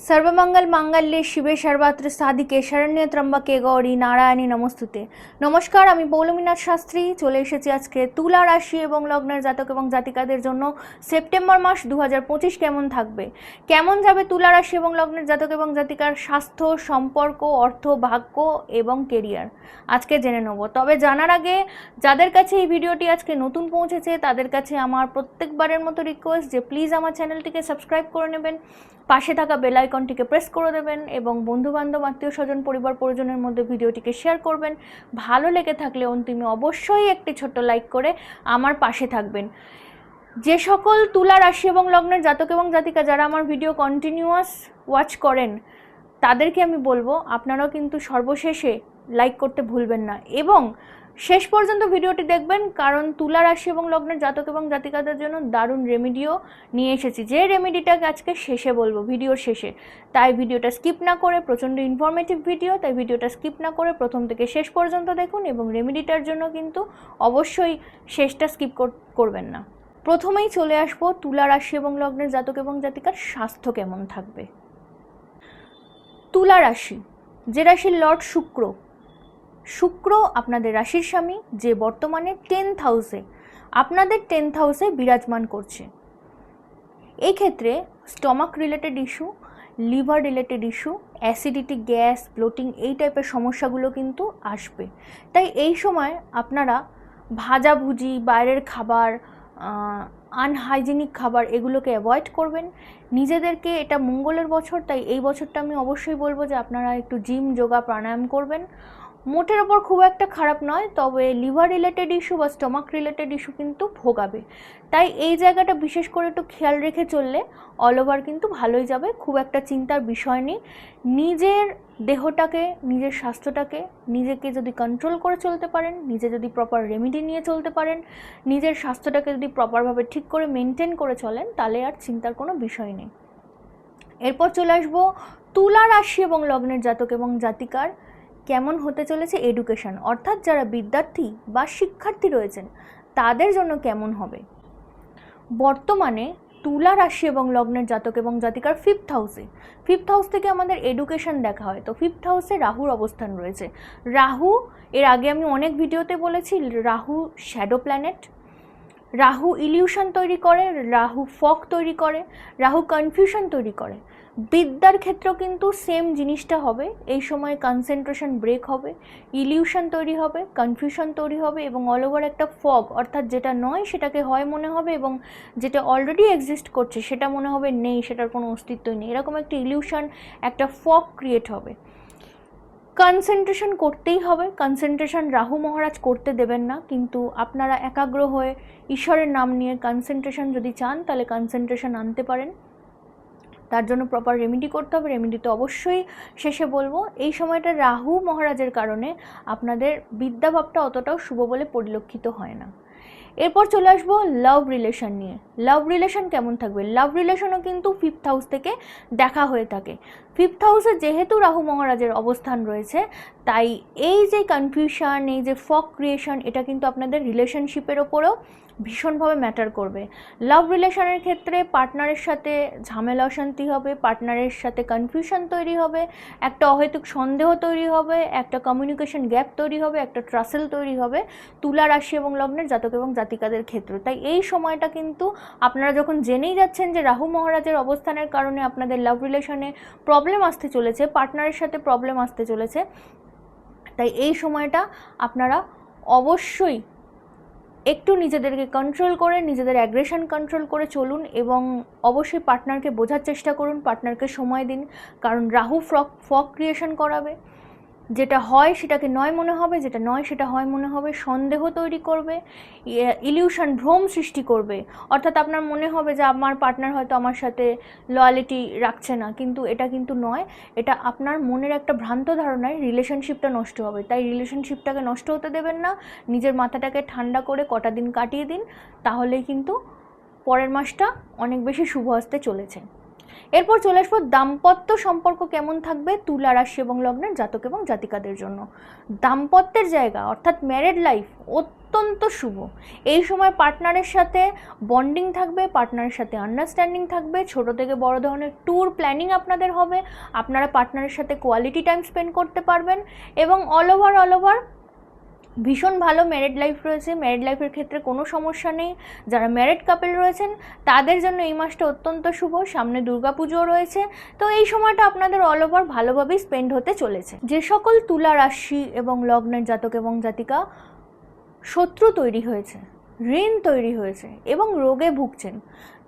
সর্বমঙ্গল মাঙ্গল্যে শিবে সর্বাত্র সাদিকে শরণ্য ত্রম্বকে গৌরী নারায়ণী নমস্তুতে। নমস্কার, আমি পৌলমীনাথ শাস্ত্রী। চলে এসেছি আজকে তুলা রাশি এবং লগ্নের জাতক এবং জাতিকাদের জন্য সেপ্টেম্বর মাস দু হাজার পঁচিশ কেমন থাকবে? কেমন যাবে তুলা রাশি এবং লগ্নের জাতক এবং জাতিকার স্বাস্থ্য, সম্পর্ক, অর্থ, ভাগ্য এবং কেরিয়ার? আজকে জেনে নেব। তবে জানার আগে, যাদের কাছে এই ভিডিওটি আজকে নতুন পৌঁছেছে, তাদের কাছে আমার প্রত্যেকবারের মতো রিকোয়েস্ট যে প্লিজ আমার চ্যানেলটিকে সাবস্ক্রাইব করে নেবেন। পাশে থাকা বেলাই আইকনটিকে প্রেস করে দেবেন এবং বন্ধুবান্ধব আত্মীয় স্বজন পরিবার, পরিজনের মধ্যে ভিডিওটিকে শেয়ার করবেন। ভালো লেগে থাকলে অন্তিমে অবশ্যই একটি ছোট্ট লাইক করে আমার পাশে থাকবেন। যে সকল তুলা রাশি এবং লগ্নের জাতক এবং জাতিকা যারা আমার ভিডিও কন্টিনিউয়াস ওয়াচ করেন, তাদেরকে আমি বলব, আপনারাও কিন্তু সর্বশেষে লাইক করতে ভুলবেন না। এবং শেষ পর্যন্ত ভিডিওটি দেখবেন, কারণ তুলা রাশি এবং লগ্নের জাতক এবং জাতিকাদের জন্য দারুণ রেমিডিও নিয়ে এসেছি। যে রেমিডিটাকে আজকে শেষে বলব, ভিডিওর শেষে। তাই ভিডিওটা স্কিপ না করে, প্রচণ্ড ইনফরমেটিভ ভিডিও তাই ভিডিওটা স্কিপ না করে প্রথম থেকে শেষ পর্যন্ত দেখুন এবং রেমিডিটার জন্য কিন্তু অবশ্যই শেষটা স্কিপ করবেন না। প্রথমেই চলে আসব, তুলা রাশি এবং লগ্নের জাতক এবং জাতিকার স্বাস্থ্য কেমন থাকবে? তুলা রাশি, যে রাশির লর্ড শুক্র শুক্র আপনাদের রাশির স্বামী, যে বর্তমানে টেন্থ হাউসে আপনাদের টেন্থ হাউসে বিরাজমান করছে। এই ক্ষেত্রে stomach related issue liver related issue acidity gas bloating এই টাইপের সমস্যাগুলো কিন্তু আসবে। তাই এই সময় আপনারা ভাজাভুজি, বাইরের খাবার আনহাইজেনিক খাবার এগুলোকে অ্যাভয়েড করবেন। নিজেদেরকে এটা মঙ্গলের বছর, তাই এই বছরটা আমি অবশ্যই বলব যে আপনারা একটু জিম যোগা প্রাণায়াম করবেন। মোটের ওপর খুব একটা খারাপ নয়, তবে লিভার রিলেটেড ইস্যু বা স্টমাক রিলেটেড ইস্যু কিন্তু ভোগাবে। তাই এই জায়গাটা বিশেষ করে একটু খেয়াল রেখে চললে অল ওভার কিন্তু ভালোই যাবে, খুব একটা চিন্তার বিষয় নেই। নিজের দেহটাকে, নিজের স্বাস্থ্যটাকে, নিজেকে যদি কন্ট্রোল করে চলতে পারেন, নিজে যদি প্রপার রেমিডি নিয়ে চলতে পারেন, নিজের স্বাস্থ্যটাকে যদি প্রপারভাবে ঠিক করে মেনটেন করে চলেন, তাহলে আর চিন্তার কোনো বিষয় নেই। এরপর চলে আসব তুলা রাশি এবং লগ্নের জাতক এবং জাতিকার। কেমন হতে চলেছে এডুকেশন অর্থাৎ যারা বিদ্যার্থী বা শিক্ষার্থী রয়েছেন, তাদের জন্য কেমন হবে? বর্তমানে তুলা রাশি এবং লগ্নের জাতক এবং জাতিকার ফিফথ হাউসে ফিফথ হাউস থেকে আমাদের এডুকেশন দেখা হয়। তো ফিফথ হাউসে রাহুর অবস্থান রয়েছে। রাহু, এর আগে আমি অনেক ভিডিওতে বলেছি, Rahu shadow planet Rahu illusion তৈরি করে, রাহু ফক তৈরি করে, রাহু কনফিউশন তৈরি করে। বিদ্যার ক্ষেত্রেও কিন্তু সেম জিনিসটা হবে। এই সময় কনসেন্ট্রেশন ব্রেক হবে ইলিউশন তৈরি হবে কনফিউশন তৈরি হবে এবং অল ওভার একটা ফগ অর্থাৎ যেটা নয় সেটাকে হয় মনে হবে এবং যেটা অলরেডি এক্সিস্ট করছে সেটা মনে হবে নেই, সেটার কোনো অস্তিত্বই নেই। এরকম একটা ইলিউশন একটা ফগ ক্রিয়েট হবে। কনসেন্ট্রেশন করতেই হবে। কনসেন্ট্রেশন রাহু মহারাজ করতে দেবেন না, কিন্তু আপনারা একাগ্র হয়ে ঈশ্বরের নাম নিয়ে কনসেন্ট্রেশন যদি চান, তাহলে কনসেন্ট্রেশন আনতে পারেন। তার জন্য প্রপার রেমেডি করতে হবে। রেমেডি তো অবশ্যই শেষে বলব। এই সময়টা রাহু মহারাজের কারণে আপনাদের বিদ্যাভাবটা অতটাও শুভ বলে পরিলক্ষিত হয় না। এরপর চলে আসব লাভ রিলেশন নিয়ে। লাভ রিলেশন কেমন থাকবে? লাভ রিলেশনও কিন্তু ফিফথ হাউস থেকে দেখা হয়ে থাকে। ফিফথ হাউসে যেহেতু রাহু মহারাজের অবস্থান রয়েছে, তাই এই যে কনফিউশন এই যে ফক ক্রিয়েশন এটা কিন্তু আপনাদের রিলেশনশিপের ওপরেও ভীষণভাবে ম্যাটার করবে। লাভ রিলেশনের ক্ষেত্রে পার্টনারের সাথে ঝামেলা অশান্তি হবে পার্টনারের সাথে কনফিউশন তৈরি হবে, একটা অহেতুক সন্দেহ তৈরি হবে, একটা কমিউনিকেশন গ্যাপ তৈরি হবে, একটা ট্রাসেল তৈরি হবে তুলা রাশি এবং লগ্নের জাতক এবং জাতিকাদের ক্ষেত্রে। তাই এই সময়টা কিন্তু আপনারা যখন জেনেই যাচ্ছেন যে রাহু মহারাজের অবস্থানের কারণে আপনাদের লাভ রিলেশনে প্রবলেম আসতে চলেছে পার্টনারের সাথে প্রবলেম আসতে চলেছে। তাই এই সময়টা আপনারা অবশ্যই একটু নিজেদেরকে কন্ট্রোল করে, নিজেদের অ্যাগ্রেশন কন্ট্রোল করে চলুন এবং অবশ্যই পার্টনারকে বোঝার চেষ্টা করুন পার্টনারকে সময় দিন। কারণ রাহু ফ্রক ফ্রক ক্রিয়েশন করাবে। যেটা হয় সেটাকে নয় মনে হবে, যেটা নয় সেটা হয় মনে হবে, সন্দেহ তৈরি করবে ইলিউশন ভ্রম সৃষ্টি করবে। অর্থাৎ আপনার মনে হবে যে আমার পার্টনার হয়তো আমার সাথে লয়ালিটি রাখছে না, কিন্তু এটা কিন্তু নয়। এটা আপনার মনের একটা ভ্রান্ত ধারণায় রিলেশনশিপটা নষ্ট হবে। তাই রিলেশনশিপটাকে নষ্ট হতে দেবেন না, নিজের মাথাটাকে ঠান্ডা করে কটা দিন কাটিয়ে দিন, তাহলেই কিন্তু পরের মাসটা অনেক বেশি শুভ আসতে চলেছে। এরপর চলে আসব দাম্পত্য সম্পর্ক কেমন থাকবে তুলা রাশি এবং লগ্নের জাতক এবং জাতিকাদের জন্য। দাম্পত্যের জায়গা, অর্থাৎ ম্যারেড লাইফ অত্যন্ত শুভ। এই সময় পার্টনারের সাথে বন্ডিং থাকবে পার্টনারের সাথে আন্ডারস্ট্যান্ডিং থাকবে, ছোট থেকে বড় ধরনের ট্যুর প্ল্যানিং আপনাদের হবে, আপনারা পার্টনারের সাথে কোয়ালিটি টাইম স্পেন্ড করতে পারবেন এবং অল ওভার অল ওভার ভীষণ ভালো ম্যারেড লাইফ রয়েছে। ম্যারেড লাইফের ক্ষেত্রে কোনো সমস্যা নেই। যারা ম্যারেড কাপেল রয়েছেন, তাদের জন্য এই মাসটা অত্যন্ত শুভ। সামনে দুর্গাপুজোও রয়েছে। তো এই সময়টা আপনাদের অল ওভার ভালোভাবেই স্পেন্ড হতে চলেছে। যে সকল তুলা রাশি এবং লগ্নের জাতক এবং জাতিকা শত্রু তৈরি হয়েছে, ঋণ তৈরি হয়েছে এবং রোগে ভুগছেন,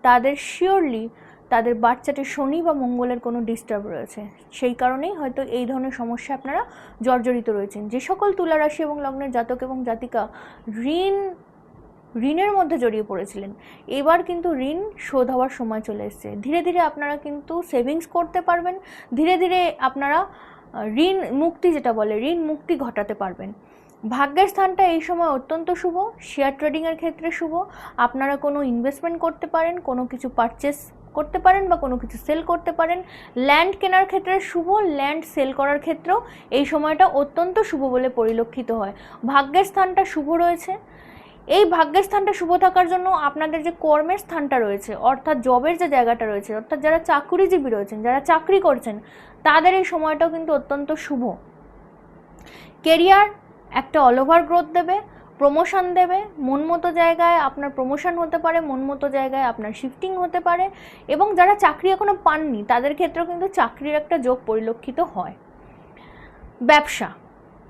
তাদের শিওরলি তাদের বাচ্চাটি শনি বা মঙ্গলের কোনো ডিস্টার্ব রয়েছে। সেই কারণেই হয়তো এই ধরনের সমস্যা আপনারা জর্জরিত রয়েছেন। যে সকল তুলা রাশি এবং লগ্নের জাতক এবং জাতিকা ঋণ, ঋণের মধ্যে জড়িয়ে পড়েছিলেন। এবার কিন্তু ঋণ শোধ হওয়ার সময় চলে এসছে। ধীরে ধীরে আপনারা কিন্তু সেভিংস করতে পারবেন। ধীরে ধীরে আপনারা ঋণ মুক্তি যেটা বলে, ঋণ মুক্তি ঘটাতে পারবেন। ভাগ্যের স্থানটা এই সময় অত্যন্ত শুভ। শেয়ার ট্রেডিংয়ের ক্ষেত্রে শুভ। আপনারা কোনো ইনভেস্টমেন্ট করতে পারেন, কোনো কিছু পারচেস করতে পারেন বা কোনো কিছু সেল করতে পারেন। ল্যান্ড কেনার ক্ষেত্রে শুভ ল্যান্ড সেল করার ক্ষেত্রেও এই সময়টা অত্যন্ত শুভ বলে পরিলক্ষিত হয়। ভাগ্যের স্থানটা শুভ রয়েছে। এই ভাগ্যের স্থানটা শুভ থাকার জন্য আপনাদের যে কর্মের স্থানটা রয়েছে, অর্থাৎ জবের যে জায়গাটা রয়েছে, অর্থাৎ যারা চাকরিজীবী রয়েছেন, যারা চাকরি করছেন, তাদের এই সময়টাও কিন্তু অত্যন্ত শুভ। কেরিয়ার একটা অল ওভার গ্রোথ দেবে। প্রমোশন দেবে, মন মতো জায়গায় আপনার প্রমোশন হতে পারে, মন মতো জায়গায় আপনার শিফটিং হতে পারে এবং যারা চাকরি এখনও পাননি, তাদের ক্ষেত্রেও কিন্তু চাকরির একটা যোগ পরিলক্ষিত হয়। ব্যবসা,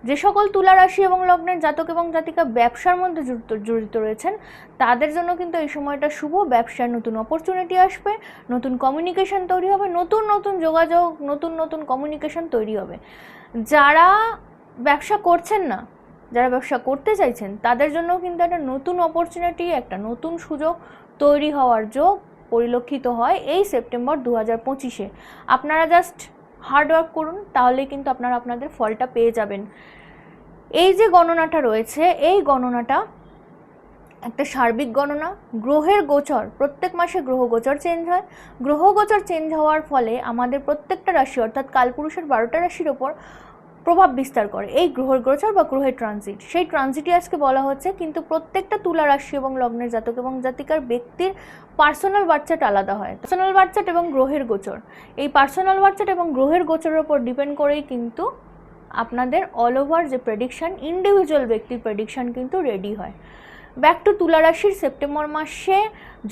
যে সকল তুলা রাশি এবং লগ্নের জাতক এবং জাতিকা ব্যবসার মধ্যে জড়িত জড়িত রয়েছেন, তাদের জন্য কিন্তু এই সময়টা শুভ ব্যবসার নতুন অপরচুনিটি আসবে, নতুন কমিউনিকেশন তৈরি হবে, নতুন নতুন যোগাযোগ, নতুন নতুন কমিউনিকেশন তৈরি হবে। যারা ব্যবসা করছেন না যারা ব্যবসা করতে চাইছেন, তাদের জন্য কিন্তু একটা নতুন অপরচুনিটি একটা নতুন সুযোগ তৈরি হওয়ার যোগ পরিলক্ষিত হয় এই সেপ্টেম্বর দু হাজার পঁচিশে। আপনারা জাস্ট হার্ডওয়ার্ক করুন তাহলেই কিন্তু আপনারা আপনাদের ফলটা পেয়ে যাবেন। এই যে গণনাটা রয়েছে, এই গণনাটা একটা সার্বিক গণনা, গ্রহের গোচর, প্রত্যেক মাসে গ্রহ গোচর চেঞ্জ হয়। গ্রহ গোচর চেঞ্জ হওয়ার ফলে আমাদের প্রত্যেকটা রাশি, অর্থাৎ কালপুরুষের বারোটা রাশির ওপর প্রভাব বিস্তার করে, এই গ্রহের গোচর বা গ্রহের ট্রানজিট সেই ট্রানজিটই আজকে বলা হচ্ছে, কিন্তু প্রত্যেকটা তুলা রাশি এবং লগ্নের জাতক এবং জাতিকার ব্যক্তির পার্সোনাল বাচ্চাট আলাদা হয়। পার্সোনাল বাচ্চাট এবং গ্রহের গোচর। এই পার্সোনাল বাচ্চাট এবং গ্রহের গোচরের ওপর ডিপেন্ড করেই কিন্তু আপনাদের অল ওভার যে প্রেডিকশান ইন্ডিভিজুয়াল ব্যক্তির প্রেডিকশান কিন্তু রেডি হয়। ব্যাক টু তুলারাশির সেপ্টেম্বর মাসে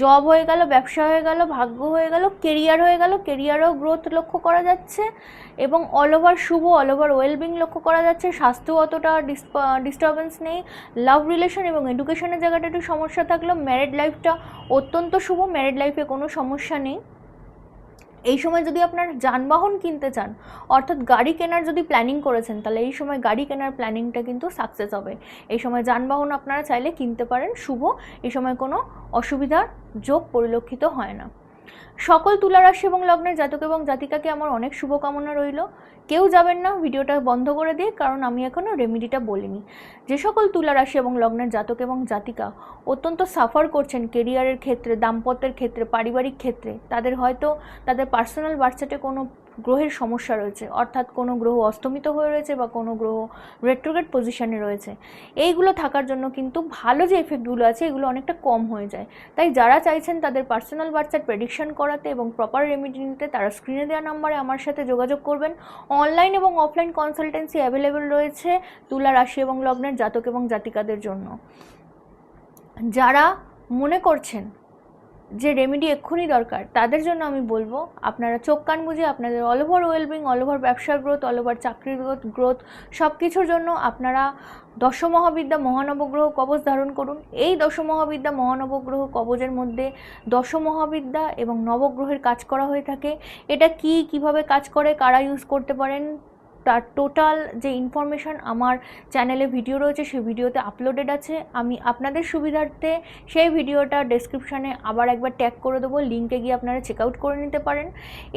জব হয়ে গেল, ব্যবসা হয়ে গেল, ভাগ্য হয়ে গেল কেরিয়ার হয়ে গেল কেরিয়ারেও গ্রোথ লক্ষ্য করা যাচ্ছে এবং অল ওভার শুভ অল ওভার ওয়েলবিং লক্ষ্য করা যাচ্ছে। স্বাস্থ্য অতটা ডিস্টারবেন্স নেই। লাভ রিলেশন এবং এডুকেশনের জায়গাটা একটু সমস্যা থাকলেও ম্যারেড লাইফটা অত্যন্ত শুভ। ম্যারেড লাইফে কোনো সমস্যা নেই। এই সময় যদি আপনার যানবাহন কিনতে চান, অর্থাৎ গাড়ি কেনার যদি প্ল্যানিং করেছেন, তাহলে এই সময় গাড়ি কেনার প্ল্যানিংটা কিন্তু সাকসেস হবে। এই সময় যানবাহন আপনারা চাইলে কিনতে পারেন, শুভ। এই সময় কোনো অসুবিধার যোগ পরিলক্ষিত হয় না। সকল তুলা রাশি এবং লগ্নের জাতক এবং জাতিকাকে আমার অনেক শুভকামনা রইল। কেউ যাবেন না, ভিডিওটা বন্ধ করে দিয়ে, কারণ আমি এখনও রেমিডিটা বলিনি। যে সকল তুলারাশি এবং লগ্নের জাতক এবং জাতিকা অত্যন্ত সাফার করছেন কেরিয়ারের ক্ষেত্রে, দাম্পত্যের ক্ষেত্রে, পারিবারিক ক্ষেত্রে, তাদের হয়তো তাদের পার্সোনাল বার্চাটে কোনো গ্রহের সমস্যা রয়েছে। অর্থাৎ কোনো গ্রহ অস্তমিত হয়ে রয়েছে বা কোনো গ্রহ রেট্রোগেট পজিশনে রয়েছে। এইগুলো থাকার জন্য কিন্তু ভালো যে এফেক্টগুলো আছে, এগুলো অনেকটা কম হয়ে যায়। তাই যারা চাইছেন তাদের পার্সোনাল বার্চার প্রেডিকশন করাতে এবং প্রপার রেমিডি নিতে, তারা স্ক্রিনে দেওয়া নাম্বারে আমার সাথে যোগাযোগ করবেন। অনলাইন এবং অফলাইন কনসালটেন্সি অ্যাভেলেবেল রয়েছে তুলা রাশি এবং লগ্নের জাতক এবং জাতিকাদের জন্য। যারা মনে করছেন যে রেমেডি এক্ষুনি দরকার, তাদের জন্য আমি বলব, আপনারা চোখ কান বুঝে আপনাদের all over wellbeing all over ব্যবসার গ্রোথ অল ওভার চাকরির গ্রোথ গ্রোথ সব কিছুর জন্য আপনারা দশ মহাবিদ্যা মহানবগ্রহ কবচ ধারণ করুন। এই দশ মহাবিদ্যা মহানবগ্রহ কবচের মধ্যে দশ মহাবিদ্যা এবং নবগ্রহের কাজ করা হয়ে থাকে। এটা কি, কীভাবে কাজ করে, কারা ইউজ করতে পারেন? তার টোটাল যে ইনফরমেশান আমার চ্যানেলে ভিডিও রয়েছে, সেই ভিডিওতে আপলোডেড আছে। আমি আপনাদের সুবিধার্থে সেই ভিডিওটা ডেসক্রিপশানে আবার একবার ট্যাগ করে দেবো। লিঙ্কে গিয়ে আপনারা চেক আউট করে নিতে পারেন।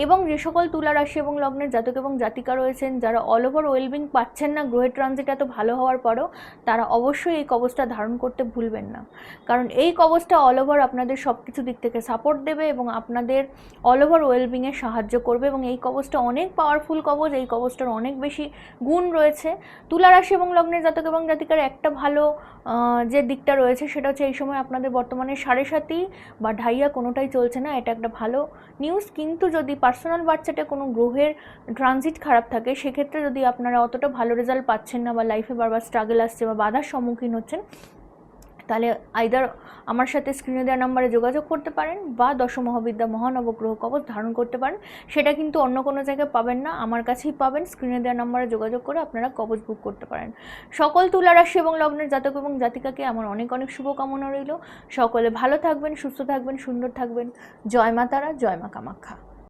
এবং যে সকল তুলা রাশি এবং লগ্নের জাতক এবং জাতিকা রয়েছেন, যারা অল ওভার ওয়েলবিং পাচ্ছেন না, গ্রহের ট্রানজিট এত ভালো হওয়ার পরও, তারা অবশ্যই এই কবচটা ধারণ করতে ভুলবেন না। কারণ এই কবচটা অল ওভার আপনাদের সব কিছু দিক থেকে সাপোর্ট দেবে এবং আপনাদের অল ওভার ওয়েলবিংয়ে সাহায্য করবে এবং এই কবচটা অনেক পাওয়ারফুল কবচ, এই কবচটার অনেক বেশি গুণ রয়েছে। তুলা রাশি এবং লগ্নের জাতক এবং জাতিকার একটা ভালো যে দিকটা রয়েছে সেটা হচ্ছে এই সময় আপনাদের বর্তমানে সাড়ে সাতি বা ঢাইয়া কোনোটাই চলছে না, এটা একটা ভালো নিউজ কিন্তু যদি পার্সোনাল বাচ্চাটা কোনো গ্রহের ট্রানজিট খারাপ থাকে, সেক্ষেত্রে যদি আপনারা অতটা ভালো রেজাল্ট পাচ্ছেন না বা লাইফে বারবার স্ট্রাগল আসছে বা বাধার সম্মুখীন হচ্ছেন তাহলে আইদার আমার সাথে স্ক্রিনে দেওয়া নাম্বারে যোগাযোগ করতে পারেন বা দশমহাবিদ্যা মহানবগ্রহ কবচ ধারণ করতে পারেন। সেটা কিন্তু অন্য কোনো জায়গায় পাবেন না, আমার কাছেই পাবেন। স্ক্রিনে দেওয়া নাম্বারে যোগাযোগ করে আপনারা কবচ বুক করতে পারেন। সকল তুলা রাশি এবং লগ্নের জাতক এবং জাতিকাকে আমার অনেক অনেক শুভকামনা রইল। সকলে ভালো থাকবেন, সুস্থ থাকবেন, সুন্দর থাকবেন। জয় মা তারা, জয় মা কামাখ্যা।